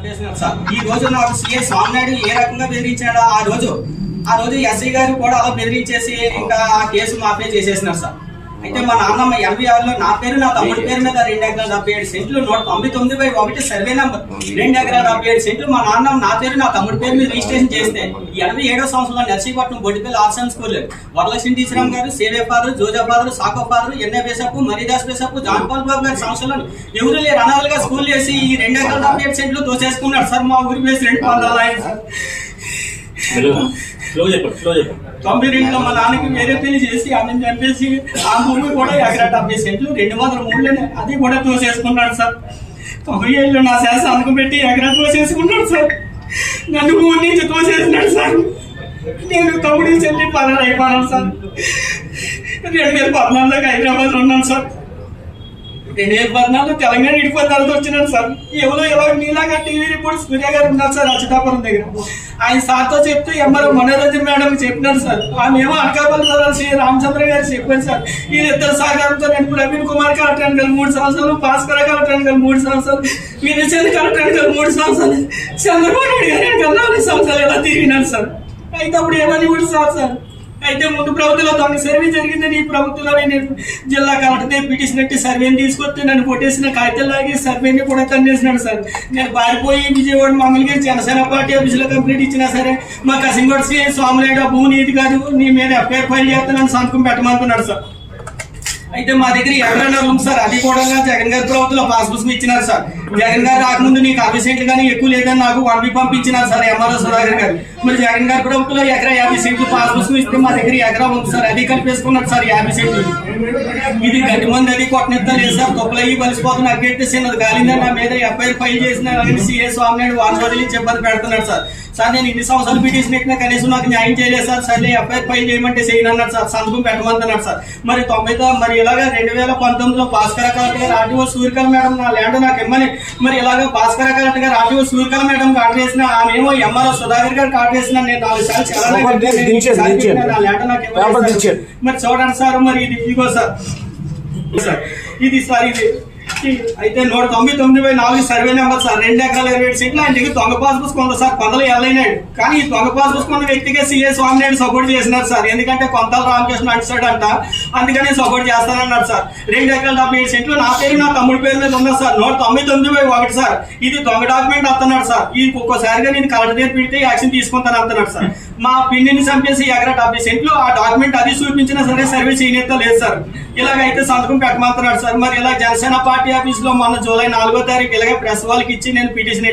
చంపేసినారు sir. ఈ రోజు నాకు సీఎం స్వామినాయుడు ఏ రకంగా బెదిరించాడో ఆ రోజు ఆ రోజు ఎస్ఐ గారు కూడా అలా బెదిరించేసి ఇంకా ఆ కేసు మాఫీ చేసేసినారు సార్. అయితే మా నాన్నమ్మ ఎనభై ఆరులో నా పేరు నా తమ్ముడి పేరు మీద రెండు ఎకరాల డెబ్బై ఏడు సెంట్లు నూట తొంభై తొమ్మిది బై ఒకటి సర్వే నంబర్. రెండు ఎకరాల డెబ్బై ఏడు సెంట్లు మా నాన్నమ్మ నా పేరు నా తమ్ముడి పేరు మీద రిజిస్ట్రేషన్ చేస్తే. ఎనభై ఏడో సంవత్సరంలో నర్సీపట్నం బొడ్డిపల్లి ఆర్ట్స్ స్కూల్. వరలక్ష్మి టీచరామ్ గారు సేవే father Joja father Sako father ఎన్ఏ బేసప్పు మరీదాస్ బేసప్పు జాన్ పాల్ బాబు గారి సంవత్సరంలో ఎవరు లేరు. స్కూల్ చేసి ఈ రెండు ఎకరాల డెబ్బై ఏడు సెంట్లు దోచేసుకున్నాడు సార్ మా ఊరి మీద రెండు సార్ తొంభై రెండులో మా నాన్నకి వేరే పెళ్ళి చేసి ఆమె చంపేసి ఆ భూమి కూడా ఎకరా డెబ్బై సెంట్లు రెండు వందల మూడులోనే అది కూడా తోసేసుకున్నాడు సార్. తొంభై ఏళ్ళు నా శాస అనుకు పెట్టి ఎకరా తోసేసుకున్నాడు సార్. నన్ను ఊరి నుంచి తోసేసినాడు సార్ నేను తమ్ముడి చెల్లి పనులు అయిపోయాను సార్. రెండు వేల పద్నాలుగులో హైదరాబాద్ ఉన్నాను సార్. రెండు వేల పద్నాలుగులో తెలంగాణ ఇడిపోతారు వచ్చినాడు సార్. ఎవరో ఎలా నీలాగా టీవీ రిపోర్ట్ సూర్య గారు ఉన్నారు సార్ అచితాపురం దగ్గర. ఆయన సార్తో చెప్తే ఎంఆర్ఓ మనోరంజన్ మేడం చెప్పినారు సార్. ఆమె ఏమో అనకాపల్లి చదవాలి శ్రీ రామచంద్ర గారు చెప్పారు సార్. వీళ్ళిద్దరు సహకారంతో నేను ప్రవీణ్ కుమార్ కలెక్టర్ గారు మూడు సంవత్సరాలు భాస్కర్ కలెక్టర్ గారు మూడు సంవత్సరాలు వినయచంద్ర కలెక్టర్ గారు మూడు సంవత్సరాలు. చంద్రబాబు నాయుడు గారు కన్నా సంవత్సరాలు ఎలా తిరిగినారు సార్? అయితే అప్పుడు ఏమని కూడా సార్ సార్? అయితే ముందు ప్రభుత్వంలో దొంగ సర్వే జరిగిందని ఈ ప్రభుత్వంలో నేను జిల్లా కలెక్టర్ పిటిషన్ పెట్టి సర్వేని తీసుకొస్తే నన్ను కొట్టేసిన కాగితాలు లాగి సర్వేని కూడా తన్నేసినాడు సార్. నేను పారిపోయి విజయవాడ మామూలుగా జనసేన పార్టీ ఆఫీసులో కంప్లీట్ ఇచ్చినా సరే మా కసింగోడ్ శ్రీ స్వామినాయుడు భూమి నీది కాదు నీ మీద ఎఫ్ఐఆర్ ఫైల్ చేస్తానని సంతకం పెట్టమంటున్నాడు సార్. అయితే మా దగ్గర ఎవరైనా ఉంది సార్ అది కూడా జగన్ గారి ప్రభుత్వంలో పాస్ పుస్తకం ఇచ్చినారు సార్ జగన్ గారు రాకముందు నీకు అరవై సెంట్లు కానీ ఎక్కువ లేదని నాకు వన్ బి పంపించినారు సార్ ఎంఆర్ఓ సుధాకర్ గారు. మరి జగన్ గారి ప్రభుత్వంలో ఎకరా యాభై సెంట్లు పాస్ పుస్తకం ఇస్తే మా దగ్గర ఎకరా ఉంది సార్ అది కలిపేసుకున్నారు సార్ యాభై సెంట్లు ఇది గడ్డి మంది అది కొట్టనెత్తలేదు సార్ తొప్పులు అయ్యి బలిసిపోతున్న అగ్గెట్టేసినది కాలిందని నా మీద ఎఫ్ఐఆర్ ఫైల్ చేసిన సీఎస్ స్వామినాయుడు వారం వదిలి ఇబ్బంది పెడుతున్నాడు సార్ సార్ నేను ఇన్ని సంవత్సరాలు పిటిషన్ పెట్టినా కనీసం నాకు న్యాయం చేయలేదు సార్ సర్లే ఎఫ్ఐఆర్ ఫైల్ చేయమంటే చేయనన్నాడు సార్ సంతకం పెట్టమంటున్నాడు సార్ మరి తొంభై తో- మరి ఇలాగ రెండు వేల పంతొమ్మిదిలో భాస్కర కలెక్టర్ గారు ఆర్టీఓ సూర్యకల మేడం నా ల్యాండ్ నాకు ఇమ్మని మరి ఇలాగ భాస్కర కలెక్టర్ గారు ఆర్టీఓ సూర్యకల మేడం ఆర్డర్ చేసిన ఆమె ఏమో ఎంఆర్ఓ సుధాకర్ గారికి ఆర్డర్ చేసిన నేను నాలుగు సార్లు. నా ల్యాండ్ నాకు. దించేయండి. మరి చూడండి సార్ మరి ఇది ఇదిగో సార్ సార్ ఇది సార్ ఇది అయితే నూట తొంభై తొమ్మిది బై నాలుగు సర్వే నెంబర్ సార్. రెండు ఎకరాల ఇరవై ఏడు సీట్లు ఆయన దగ్గర దొంగ పాస్ పుస్తకం సార్. కొందలు ఎల్లైనాడు. కానీ ఈ దొంగ పాస్ పుస్తకం వ్యక్తిగా సీఎస్ స్వామినాయుడు సపోర్ట్ చేసినారు సార్. ఎందుకంటే కొంతల రామకృష్ణ అంటాడంట అందుకని సపోర్ట్ చేస్తానన్నారు సార్. రెండు ఎకరాల డెబ్బై ఏడు సీట్లు నా పేరు నా తమ్ముడి పేరు మీద ఉందా సార్. నూట తొంభై తొమ్మిది బై ఒకటి సార్. ఇది దొంగ డాక్యుమెంట్ అంటున్నాడు సార్. ఇది ఒక్కోసారిగా నేను కలెక్టర్ దగ్గర పెడితే యాక్షన్ తీసుకుంటాను అంటున్నాడు సార్. మా పిన్నిని చంపేసి ఎకరా డెబ్బై సెంట్లు ఆ డాక్యుమెంట్ అది చూపించినా సరే సర్వీస్ చేయనేత లేదు సార్. ఇలాగైతే సంతకం పెట్టమంటున్నాడు సార్. మరి ఇలా జనసేన పార్టీ ఆఫీస్లో మొన్న జూలై నాలుగో తారీఖు ఇలాగే ప్రెస్ వాళ్ళకి ఇచ్చి నేను పిటిషన్